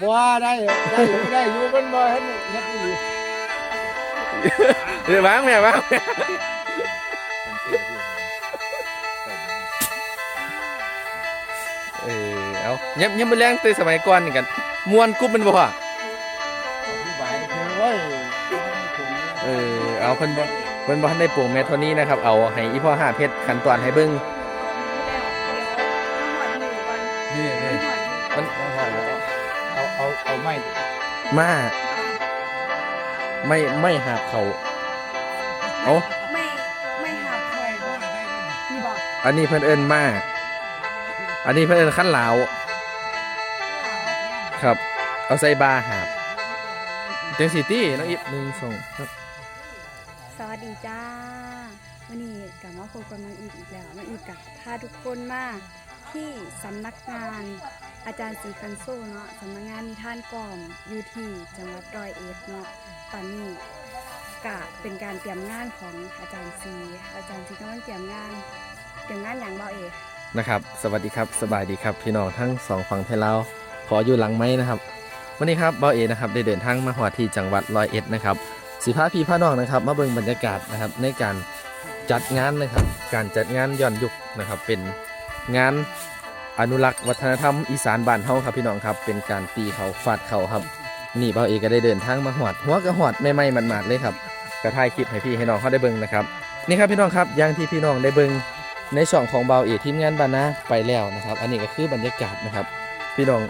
บัวได้ได้อยู่ได้อยู่มันบ่เห็นเฮ็ดอยู่เดี๋ยวบ้างแม่บ้างเออเอายังยังไม่แรงตัวสมัยก่อนนี่กันมวนกรุ๊บมันบ่พ่ออธิบายคือเว้ยเออเอาเพิ่นบ่เพิ่นบ่ทันได้ปลูกแม่เท่านี้นะครับ เอาให้อีพ่อหาเพชรขั้นตอนให้เบิ่ง ไม้มาไม่ไม่หาบเขาเอาไม่ไม่หาใครมีบอกอันนี้เพิ่นเอิ้นมาอันนี้เพิ่นเอิ้นขั้นเหลาวครับ เอาใส่บาหาบจังสิตี้น้องอิฟหนึ่งสองครับสวัสดีจ้าวันนี้กลับมาพบกับน้องอีกอีกแล้วน้องอีกกับพาทุกคนมาที่สำนักงาน อาจารย์สีคันโซเนาะสำนักงานนิท่านกล่อมอยู่ที่จังหวัดร้อยเอ็ดเนาะตอนนี้กะเป็นการเตรียมงานของอาจารย์ซีอาจารย์ซีกำลังเตรียมงานเตรียมงานอย่างเบาเอกนะครับ สวัสดีครับสบายดีครับพี่น้องทั้งสองฝั่งไทยลาวขออยู่หลังไม้นะครับวันนี้ครับเบาเอนะครับได้เดินทางมาหอดที่จังหวัดร้อยเอ็ดนะครับสิพาพี่พาน้องนะครับ มาเบิ่งบรรยากาศนะครับในการจัดงานนะครับ การจัดงานย้อนยุคนะครับเป็นงาน อนุรักษ์วัฒนธรรมอีสานบ้านเฮาครับพี่น้องครับเป็นการตีเขาฟาดเขาครับ นี่เบาเอก็ได้เดินทางมาหอดหัวกระหอดไม่ไม่มันมาดๆเลยครับกระถ่ายคลิปให้พี่ให้น้องเขาได้เบิ่งนะครับนี่ครับพี่น้องครับอย่างที่พี่น้องได้เบิ่งในช่องของเบาเอทีมงานบานนาไปแล้วนะครับ อันนี้ก็คือบรรยากาศนะครับ พี่น้อง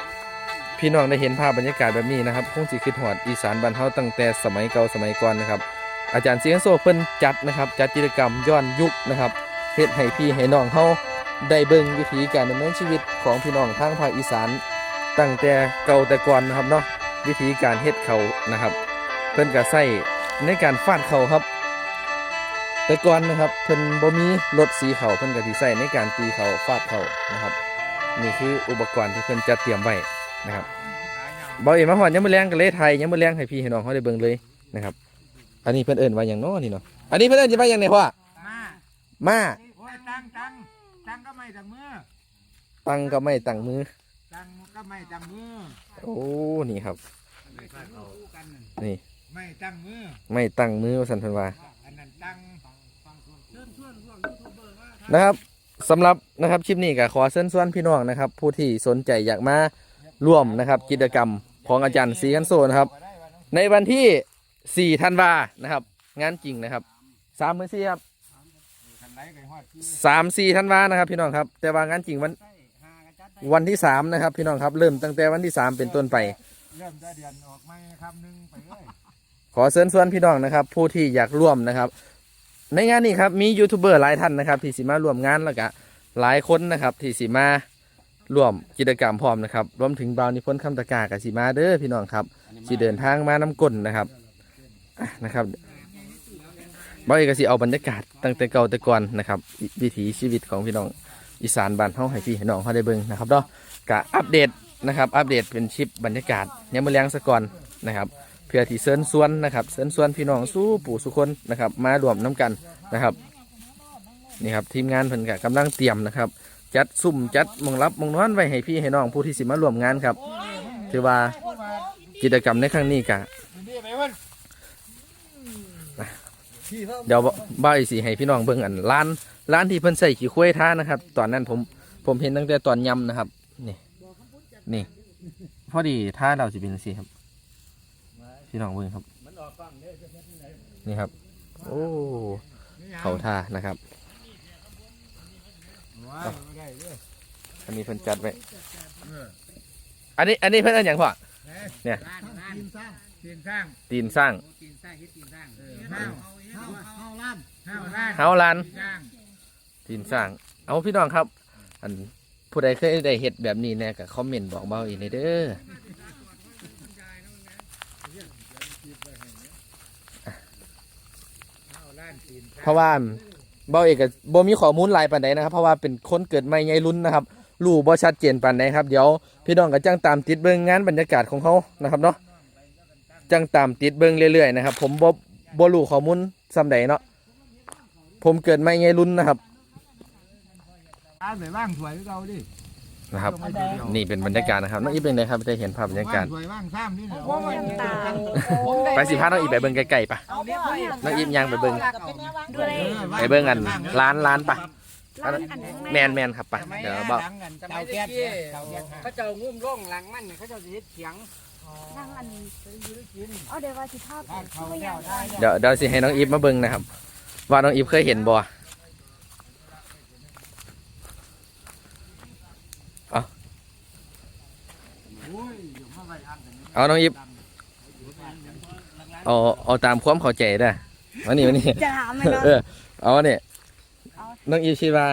พี่น้องได้เห็นภาพบรรยากาศแบบนี้นะครับคงสิคือหอดอีสานบ้านเฮาตั้งแต่สมัยเก่าสมัยก่อนนะครับอาจารย์เสียงโซเพิ่นจัดนะครับจัดกิจกรรมย้อนยุคนะครับเฮ็ดให้พี่ให้น้องเฮา ได้เบิ่งวิถีการดำเนินชีวิตของพี่น้องทางภาคอีสาน ตั้งแต่เก่าแต่ก่อนนะครับเนาะวิธีการเฮ็ดเขานะครับ เพิ่นก็ใส่ในการฟาดเขาครับ แต่ก่อนนะครับเพิ่นบ่มีรถสีเขาเพิ่นก็สิใส่ในการตีเขาฟาดเขานะครับ นี่คืออุปกรณ์ที่เพิ่นจัดเตรียมไว้นะครับบ่เอ็มาฮอดยังมื้อแรงก็เลยไทยยังมื้อแรงให้พี่ให้น้องเขาได้เบิ่งเลยนะครับ อันนี้เพิ่นเอิ้นว่าหยังน้อนี่เนาะอันนี้เพิ่นเอิ้นว่าหยังไงพ่อมามาโอ้ยตังตังตังก็ ไม่ตังมือตั้งก็ไม่ตั้งมือตังก็ไม่ตังมือโอ้ นี่ครับนี่ ไม่ตังมือไม่ตั้งมือว่าซั่นเพิ่นว่าอันนั้นตังนะครับสำหรับนะครับคลิปนี้ก็ขอเชิญชวนพี่น้องนะครับ ผู้ที่สนใจอยากมาร่วมนะครับ กิจกรรมของอาจารย์สีกันโซนะครับ ในวันที่ 4 ธันวานะครับ งานจริงนะครับสามหรือสี่ครับคัน ไหนก็ฮอดคือสามสี่ธันวานะครับ พี่น้องครับ แต่ว่างานจริงวันวันที่สามนะครับ พี่น้องครับเริ่มตั้งแต่วันที่สามเป็นต้นไป เริ่มได้เดือนออกไม่คำหนึงไปเลยขอเชิญชวนพี่น้องนะครับ ผู้ที่อยากร่วมนะครับ ในงานนี้ครับมียูทูบเบอร์หลายท่านนะครับ ที่สิมาร่วมงานแล้วก็หลายคนนะครับ ที่สิมาร่วมกิจกรรมพร้อมนะครับรวมถึงบราวนิพนธ์คำตะกากับสิมาเด้อพี่น้องครับสิเดินทางมาน้ำก้นนะครับอะนะครับ บอกสิเอาบรรยากาศตั้งแต่เก่าแต่ก่อนนะครับ วิถีชีวิตของพี่น้องอีสานบ้านเฮาให้พี่ให้น้องเขาได้เบิ่งนะครับเนาะกะอัปเดตนะครับ อัปเดตเป็นชิปบรรยากาศยามมื้อแลงซะก่อนนะครับ เพื่อที่เชิญชวนนะครับเชิญชวนพี่น้องสู้ปู่สุคนนะครับ มารวมน้ำกันนะครับนี่ครับทีมงานเพิ่นก็กำลังเตรียมนะครับ จัดซุ่มจัดมองรับมองนอนไว้ให้พี่ให้น้องผู้ที่สิมารวมงานครับ ถือว่ากิจกรรมในครั้งนี้กะ นี่ไปวัน เดี๋ยวบ่ายสิให้พี่น้องเบิ่งอันร้านร้านที่เพิ่นใส่ขี้คุ้ยท่านะครับ ตอนนั้นผมผมเห็นตั้งแต่ตอนยำนะครับ นี่ นี่ พอดีท่าเราจะเป็นจังซี่ครับ พี่น้องเบิ่งครับ นี่ครับ โอ้เขาท่านะครับว้ายไม่ได้เลยอันนี้เพิ่นจัดไว้อันนี้อันนี้เพิ่นอันอย่างพ่อเนี่ยร้านร้านสร้างตีนสร้างตีนสร้างตีนสร้างเฮ็ดตีนสร้างเออ ห้าวห้าล้านเฮาลันย่างสินสร้าง เอาพี่น้องครับ อันผู้ใดเคยได้เห็ดแบบนี้เนี่ยก็คอมเมนต์บอกเบาอีกในอยเด้อห้าวล้านตีนเพราะว่าเบาเอกก็บ่มีข้อมูลหลายปานใดนะครับ เพราะว่าเป็นคนเกิดใหม่ใหญ่รุ่นนะครับรู้บ่ชัดเจนปานใดครับเดี๋ยวพี่น้องก็จังตามติดเบิ่งงานบรรยากาศของเขานะครับเนาะจังตามติดเบิ่งเรื่อยๆนะครับ ผมบ่ บ่รู้ข้อมูลซำใดเนาะผมเกิดใหม่ใหญ่รุ่นนะครับร้านไปว่างสวยเราดินะครับ นี่เป็นบรรยากาศนะครับน้องอีฟเป็นไงครับได้เห็นภาพบรรยากาศสวยว่างซ้ำนี่เนี่ยว่างตาไปสิพาน้องอีฟไปเบิ่งไกลๆปะเอาเรียบร้อยน้องอีฟยังไปเบิ่งดูเลยไปเบิ่งกันร้านร้านปะร้านอันข้างในแมนแมนครับปะเดี๋ยวบอก เตาแก๊สเตาแก๊ส เขาเจ้างุ้มร่องหลังมันเนี่ยเขาเจ้าสิเฮ็ดเถียง ร้านอันเอาเดี๋ยวว่าสิภาพบ้านเขาตัวอแล้ย่างวได้เดี๋ยวเดี๋ยวสิให้น้องอีฟมาเบิ่งนะครับ ว่าน้องอีฟเคยเห็นบ่เอาเอาน้องอีฟเอาเอาตามความเข้าใจได้อวันนี้วันนี้จะถามไหมเนาะเออเอาเนี่ยน้องอีฟคิดว่า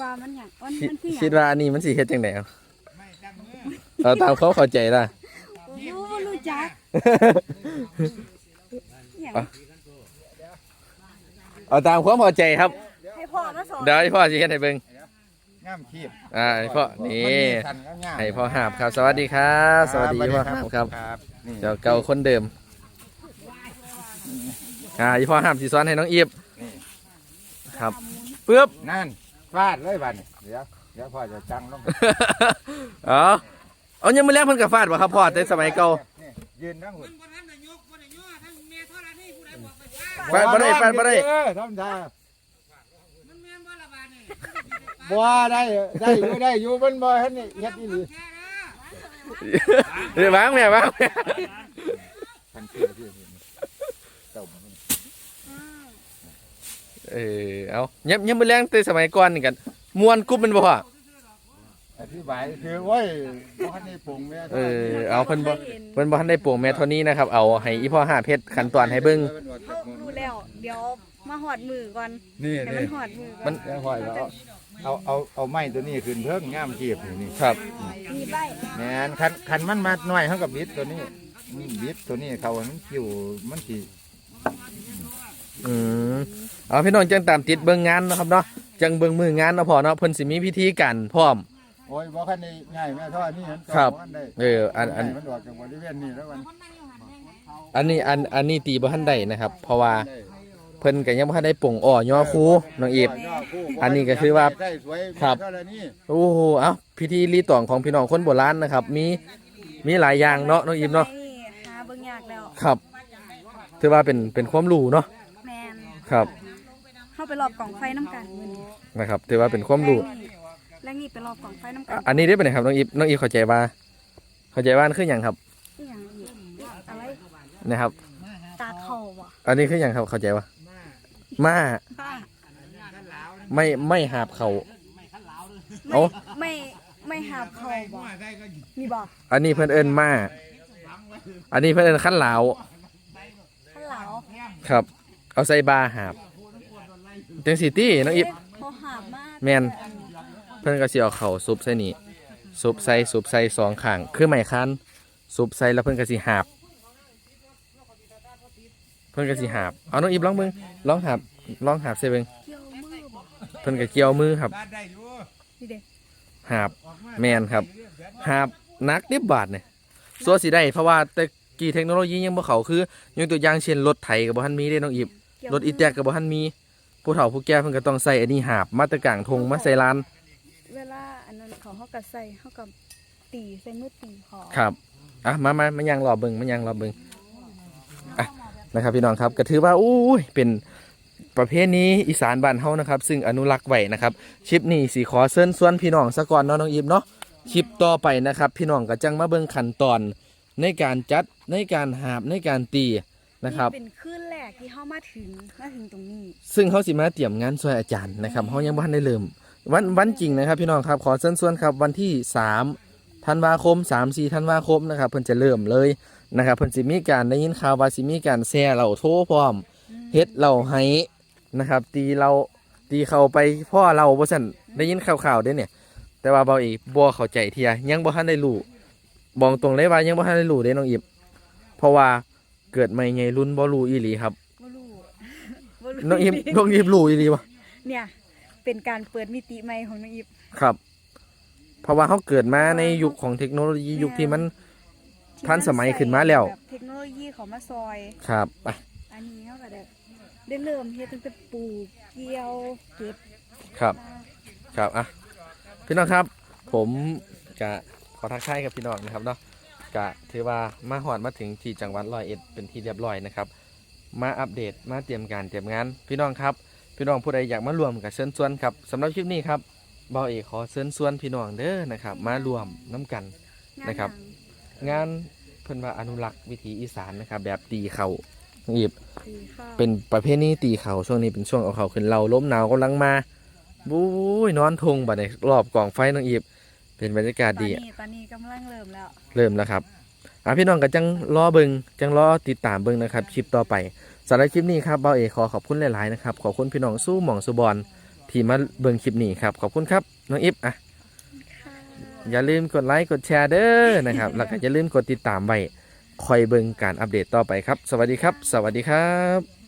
ว่ามันอย่างมันคิดมันคืออคิดย่างว่าอันนี้มันสิเฮ็ดจังไดเอาไม่จังมือเอาตามความเข้าใจได้โอ้รู้ จักอย่างเอาตามความเข้าใจครับ ให้พ่อมาสอนเดี๋ยวให้พ่อสิเฮ็ดให้เบิ่งง่ามขีบอ่าให้พ่อนี่ สันก็ง่ามให้พ่อหาบครับ สวัสดีครับ สวัสดีพ่อหาบครับครับนี่เจ้าเก่าคนเดิม อ่าอีพ่อหาบสิสอนให้น้องอีฟครับปึ๊บ นั่นฟาดเลยบัดนี้เดี๋ยวเดี๋ยวพ่อจะจังลง เอาเอายังมือแรงเพิ่นกับฟาดบ่ครับพ่อแต่สมัยเก่านี่ ยืนนั่งหุ่นฟาดบ่ได้ฟาดบ่ได้ เออทำท่าบ่ได้ได้อยู่ได้อยู่มันบ่เฮ็ดนี่เฮ็ดอีหลีเดี๋ยววางแม่วางแม่ทันทีที่เจ้ามันเออเอายังยังมือแรงแต่สมัยก่อนนี่กันมวนกรุ๊บแมันบ่พ่อ อธิบายคือโอ้ยบ่ทันได้ปรุงแม่เออเอาเพิ่นบ่เพิ่นบ่ทันได้โปร่งแม่เท่านี้นะครับเอาให้อีพ่อหาเพชรขั้นตอนให้เบิ่งเขาดูแล้ว เดี๋ยวมาหอดมือก่อนนี่ให้มันี่นหอดมือก่มัอนนแล้วพ่อเอาเอาเอาเอาไม้ตัวนี้ขึ้นเพิ่งง่ามขีบนี่นี่ครับ มีใบแม่นคันคันมันมาหน่อยเท่ากับบิดตัวนี้อืมบิดตัวนี้เขามันคิวมันสิอืมเอาพี่น้องจังตามติดเบิ่งงานเนาะครับเนาะจังเบิ่งมืองานเนาะพ่อเนาะเพิ่นสิมีพิธีกันพร้อม โอ้ยบ่คันนี้ง่ายแม่ท่อนี่เห็นครับมันได้เอออันอัน มันออกจากบริเวณนี้แล้วมันอันนี้อันอันนี้ตีบ่ทันได้นะครับ เพราะว่าเพิ่นก็ยังบ่ทันได้ปลงอ้อย่อคูน้องอีฟอันนี้ก็คือว่าได้สวยครับ เท่านี้โอ้โหเอ้าพิธีรีตองของพี่น้องคนโบราณนะครับ มีมีหลายอย่างเนาะน้องอีฟเนาะหาเบิ่งยากแล้ว ครับ ถือว่าเป็นเป็นความรู้เนาะแมนครับเข้าไปรอบกล่องไฟน้ำกันมือนี้นะครับ ถือว่าเป็นความรู้ แรงนี่ไปรอบกล่องไฟน้ำกัอะนอันนี้ได้เป็นไงครับน้องอีฟน้องอีฟเข้าใจว่า เข้าใจว่ามันคือหยังครับอหย่างอีกอะไรนะครับ ตาเข่าบ่อันนี้คือหยังครับเข้าใจว่าม้าบ้าไม่ไม่หาบเขา ไม่เอ้า ไม่ไม่หาบเข่าบ่มีบ่อันนี้เพิ่นเอิ้นม้าอันนี้เพิ่นเอิ้นขั้นเหลาวข้างเหลาครับ เอาใส่บาหาบจังสิตี้น้องอีฟพอหาบมากแม่น เพิ่นก็สิเอาเข่าซุปใส่นี่ซุปใส่ซุปใส่สองข้างคือไม้คันซุปใส่แล้วเพิ่นก็สิหาบ เพิ่นก็สิหาบเอาน้องอีฟลองเบิ่งลองหาบลองหาบใส่เบิ่งเกี่ยวมือบ่เพิ่นก็เกี่ยวมือครับได้อยู่นี่เด้หาบแม่นครับหาบหนักเรียบบาทเนี่ยสัวสิได้เพราะว่าแต่กี่เทคโนโลยียังบ่เข้าคือยกตัวอย่างเช่นรถไถก็บ่ทันมีเด้น้องอีฟเกี่ยวรถอีแตกก็บ่ทันมีผู้เฒ่าผู้แก่เพิ่นก็ต้องใส่อันนี้หาบมาแตะกลางทงมาใส่ลาน เวลาอันนั้นเขาเฮาก็ใส่เฮาก็ตีใส่มือตีพอครับอะมามามายังรอเบิ่งมายังรอเบิ่งอะนะครับพี่น้องครับก็ถือว่าอู้ยเป็นประเพณีอีสานบ้านเฮานะครับ ซึ่งอนุรักษ์ไว้นะครับคลิปนี้สิขอเชิญชวนพี่น้องซะก่อนเนาะน้องอีฟเนาะคลิปต่อไปนะครับ พี่น้องก็จังมาเบิ่งขั้นตอนในการจัดในการหาบในการตีนะครับเป็นคืนแรกที่เฮามาถึงมาถึงตรงนี้ ซึ่งเขาสิมาเตรียมงานช่วยอาจารย์นะครับเขายังบ่ทันได้เริ่ม วันวันจริงนะครับ พี่น้องครับขอเชิญชวนครับวันที่3ธันวาคม3 4ธันวาคมนะครับเพิ่นจะเริ่มเลยนะครับเพิ่นสิมีการได้ยินข่าวว่าสิมีการแชร์เหล่าโทรพร้อมเฮ็ดเหล่าให้นะครับ ตีเราตีเข้าไปพ่อเราบ่ซั่นได้ยินข่าวๆเด้เนี่ย แต่ว่าเบาอีกบ่เข้าใจเทียยังบ่ทันได้รู้บอกตรงเลยว่ายังบ่ทันได้รู้เด้น้องอิบเพราะว่าเกิดใหม่ไงรุ่นบ่รู้อีหลีครับบ่รู้บ่รู้น้องอิบน้องอิบรู้อีหลีวะเนี่ย เป็นการเปิดมิติใหม่ของน้องอิบครับ เพราะว่าเขาเกิดมาในยุคของเทคโนโลยียุคที่มัน ทันสมัยขึ้นมาแล้ว บบเทคโนโลยีเขามาซอย ครับไปอันนี้เขาก็ได้ได้เริ่มเฮ็ดตั้งแต่ปลูกเกี่ยวเก็บครับครับอะพี่น้องครับ ผมกะขอทักทายกับพี่น้องนะครับเนาะกะถือว่ามาหอดมาถึงที่จังหวัดร้อยเอ็ดเป็นที่เรียบร้อยนะครับ มาอัปเดตมาเตรียมการเตรียมงาน พี่น้องครับ พี่น้องผู้ใดอยากมารวมกับเชิญชวนครับสำหรับคลิปนี้ครับเบาเอกขอเชิญชวนพี่น้องเด้อนะครับ มารวมน้ำกันนะครับ งานเพิ่นว่าอนุรักษ์วิถีอีสานนะครับ แบบตีเขาน้องอีบดีค่ะเป็นประเภทนี้ตีเขาช่วงนี้เป็นช่วงเอาเขาขึ้นเราล้มหนาวกำลังมาบู๊ยนอนทงบัดในรอบกองไฟน้องอีบเป็นบรรยากาศตอนดีนี้ตอนนี้กำลังเริ่มแล้วเริ่มแล้วครับอะพี่น้องก็จังรอเบิงจังรอติดตามเบิงนะครับคลิปต่อไป สำหรับคลิปนี้ครับเบาเอกขอขอบคุณหลายๆนะครับขอบคุณพี่น้องสู้หม่องสุบอลที่มาเบิงคลิปนี้ครับขอบคุณครับน้องอิฟอะค่ะอย่าลืมกดไลค์กดแชร์เด้อนะครับแล้วก็อย่าลืมกดติดตามไว้คอยเบิงการอัปเดตต่อไปครับ สวัสดีครับ สวัสดีครับ